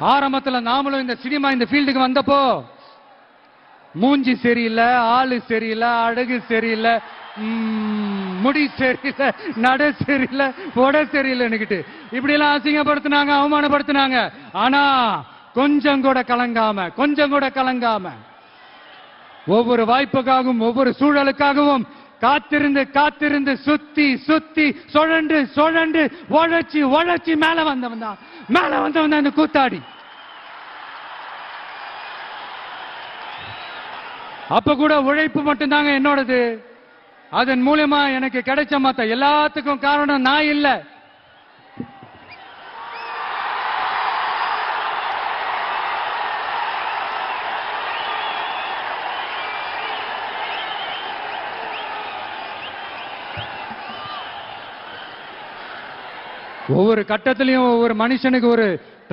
ஆரம்பத்தில் நாமளும் இந்த சினிமா இந்த ஃபீல்டுக்கு வந்தப்போ மூஞ்சி சரியில்லை ஆளு சரியில்லை அழகு சரியில்லை முடி சரியில்லை நட சரியில்லை உட சரியில்லைன்னுகிட்டு இப்படி இப்படிலாம் அசிங்கப்படுத்தினாங்க அவமானப்படுத்தினாங்க. ஆனா கொஞ்சம் கூட கலங்காம கொஞ்சம் கூட கலங்காம ஒவ்வொரு வாய்ப்புக்காகவும் ஒவ்வொரு சூழலுக்காகவும் காத்திருந்து காத்திருந்து சுத்தி சுத்தி சுழண்டு சுழண்டு உழைச்சி உழைச்சி மேல வந்தவன் தான். மேல வந்தவன் தான் இந்த கூத்தாடி. அப்ப கூட உழைப்பு மட்டும்தாங்க என்னோடது. அதன் மூலியமா எனக்கு கிடைச்ச மத்த எல்லாத்துக்கும் காரணம் நான் இல்லை. ஒவ்வொரு கட்டத்திலையும் ஒவ்வொரு மனுஷனுக்கு ஒரு